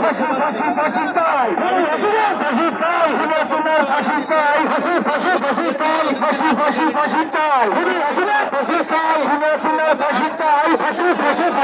ফাঁসি ফাঁসি ফাঁসি চাই ফাঁসি চাই হুলে তোমার ফাঁসি চাই ফাঁসি ফাঁসি ফাঁসি চাই ফাঁসি ফাঁসি ফাঁসি চাই হুলে ফাঁসি চাই হুলে তোমার ফাঁসি চাই ফাঁসি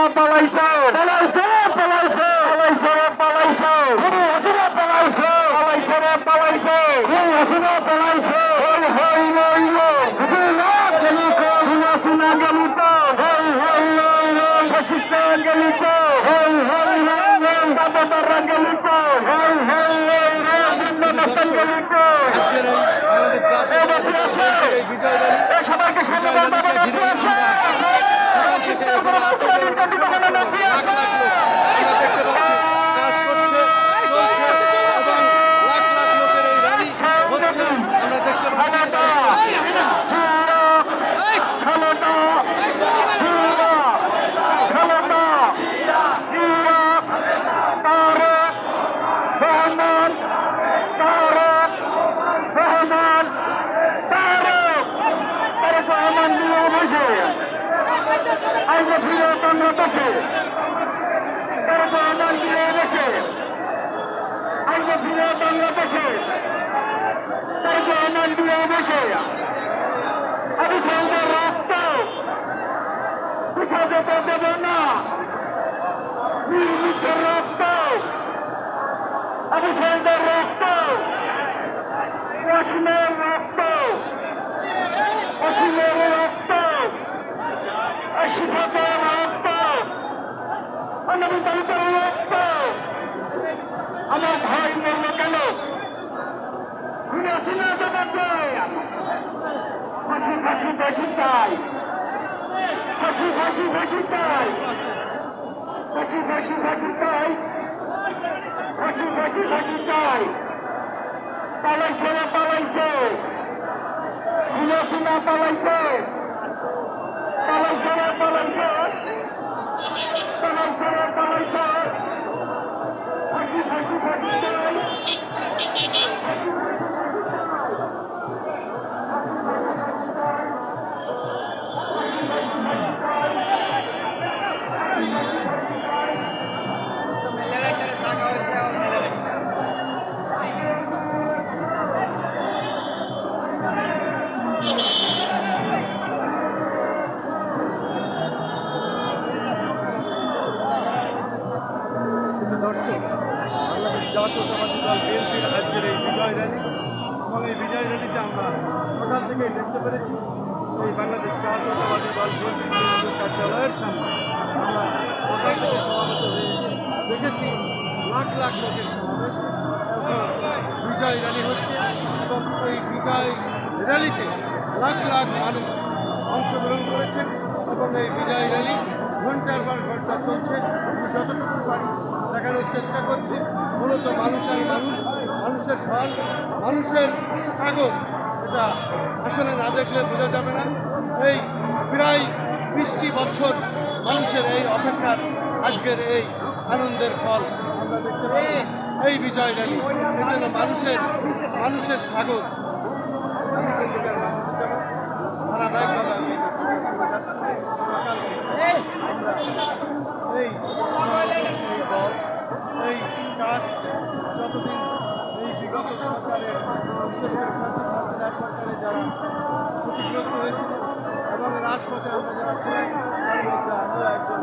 রসিনা পালাইছে। পালাইছে পালাইছে। পালাইছে রে পালাইছে। এই আসলে পালাইছে। পালাইছে রে পালাইছে। এই আসলে পালাইছে। হই হই রসিনা জমিতে রসিনা জমিতে হই হই রই রই রসিনা জমিতে হই হই এই বিজয় র্যালি সবাইকে সামনে এখানে আছি। এবং লাখ লাখ লোক আমরা দেখতে পাচ্ছি কাজ করছে চলছে এবং লাখ লাখ লোকের এই র্যালি হচ্ছে আমরা দেখতে পাচ্ছি এটা দেখতে পাচ্ছি। আইনে ফিরে বাংলাদেশে তারা রহমান দিয়ে বসে আইনে ফিরে বাংলাদেশে তারা রহমান দিয়ে বসে আমি সঙ্গে রক্ত পিঠা যেতে দেব না নির্মিতের রক্ত আমি সঙ্গে রক্ত অসীমের রক্ত শিক্ষকের রক্ত অনবিতারিতের রক্ত আমার ভাই মরল কেন ঘুরে শুনে দেবে ফাঁসি ফাঁসি ফাঁসি চাই ফাঁসি ফাঁসি ফাঁসি চাই ফাঁসি ফাঁসি ফাঁসি চাই ফাঁসি ফাঁসি ফাঁসি চাই পালাইছে রে পালাইছে পালাইছে পালাইছে রে দর্শক বাংলাদেশ জাতীয়তাবাদী দল বিএনপির আজকের এই বিজয় র্যালি এবং এই বিজয় র্যালিতে আমরা সকাল থেকে দেখতে পেরেছি এই বাংলাদেশ জাতীয়তাবাদী দল বিএনপি কেন্দ্রীয় কার্যালয়ের সামনে আমরা সকাল থেকে সমাবেত হয়ে দেখেছি লাখ লাখ লোকের সমাবেশ বিজয় র্যালি হচ্ছে এবং এই বিজয় র্যালিতে লাখ লাখ মানুষ অংশগ্রহণ করেছেন এবং এই বিজয় র্যালি ঘণ্টার পর ঘণ্টা চলছে। যতটুকু পারি দেখানোর চেষ্টা করছি। মূলত মানুষের মানুষ, মানুষের ফল মানুষের সাগর। এটা আসলে না দেখলে বোঝা যাবে না। এই প্রায় বিশটি বছর মানুষের এই অপেক্ষার আজকের এই আনন্দের ফল আমরা দেখতে পাচ্ছি। এই বিজয় র্যালি এখানে মানুষের মানুষের সাগর। হয়েছিল এবং রাজপথে আমরা যারা ছিলাম মধ্যে আমরা একজন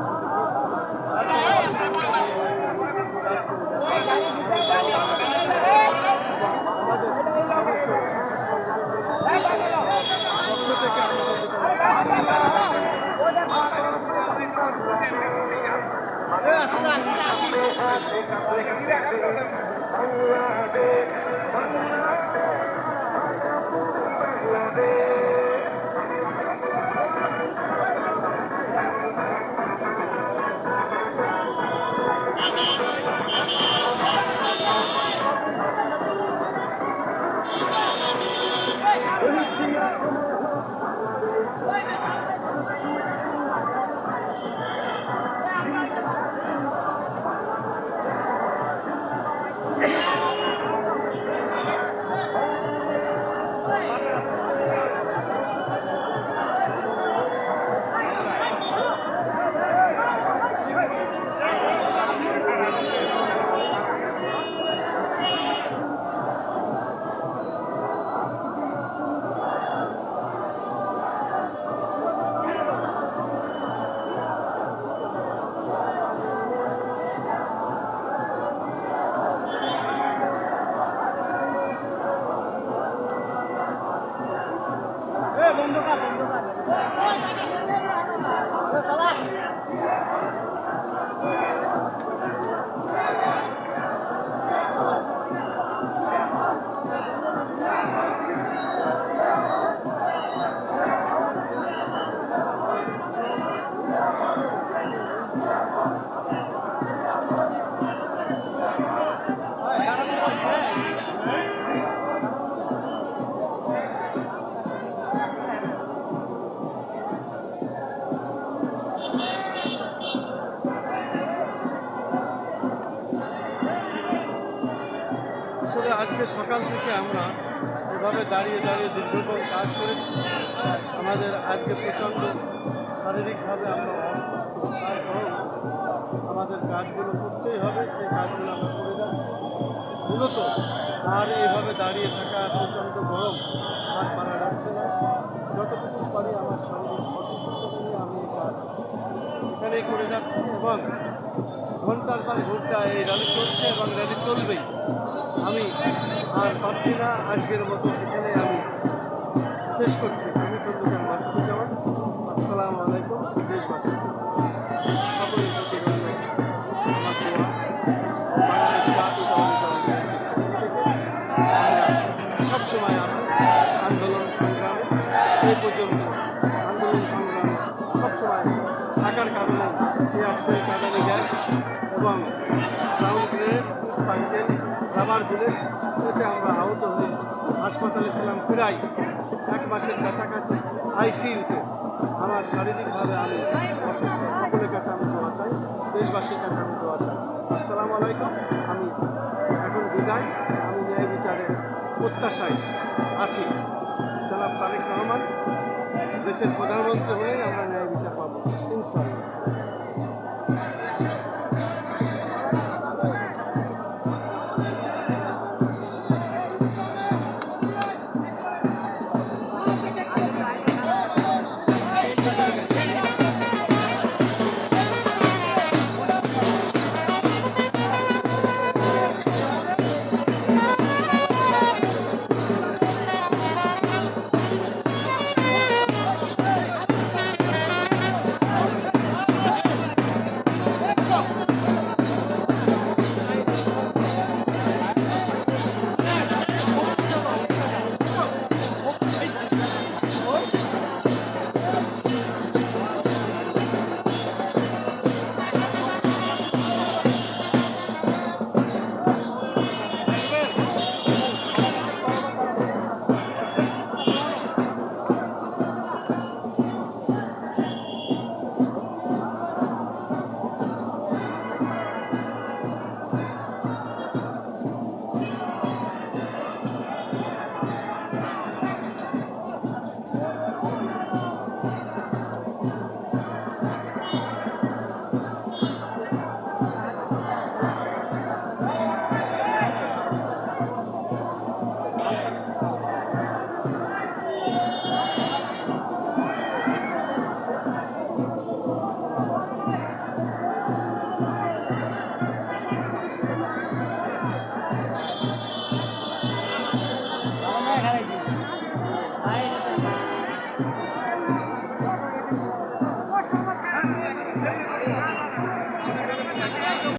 আসলে আমরা এভাবে দাঁড়িয়ে দাঁড়িয়ে দীর্ঘক্ষণ কাজ করেছি। আমাদের আজকে প্রচণ্ড শারীরিকভাবে আমরা অসুস্থ আমাদের কাজগুলো করতেই হবে, সেই কাজগুলো আমরা করে যাচ্ছি। মূলত আর এইভাবে দাঁড়িয়ে থাকা প্রচণ্ড গরম হাত মারা যাচ্ছে না। যতটুকু পারি আমার শারীরিক অসুস্থতা নিয়ে আমি এই কাজ এখানেই করে যাচ্ছি এবং ঘণ্টার পর ঘণ্টা এই র্যালি চলছে এবং র্যালি চলবেই। আমি আর পাচ্ছি না, আজকের মতো এখানে আমি শেষ করছি। আমি খন্দকার মাসুদুজ্জামান এবং সাউন্ড বুলেট এতে আমরা আহত হয়ে হাসপাতালে ছিলাম প্রায় এক মাসের কাছাকাছি আইসিইউতে আমার শারীরিকভাবে আমি অসুস্থ সকলের কাছে আমি দোয়া চাই দেশবাসীর কাছে আমি দোয়া চাই আসসালামু আলাইকুম আমি এখন বিদায়। আমি ন্যায় বিচারের প্রত্যাশায় আছি। জনাব তারেক রহমান দেশের প্রধানমন্ত্রী হয়ে আমরা ন্যায় বিচার পাবো ইনশাআল্লাহ।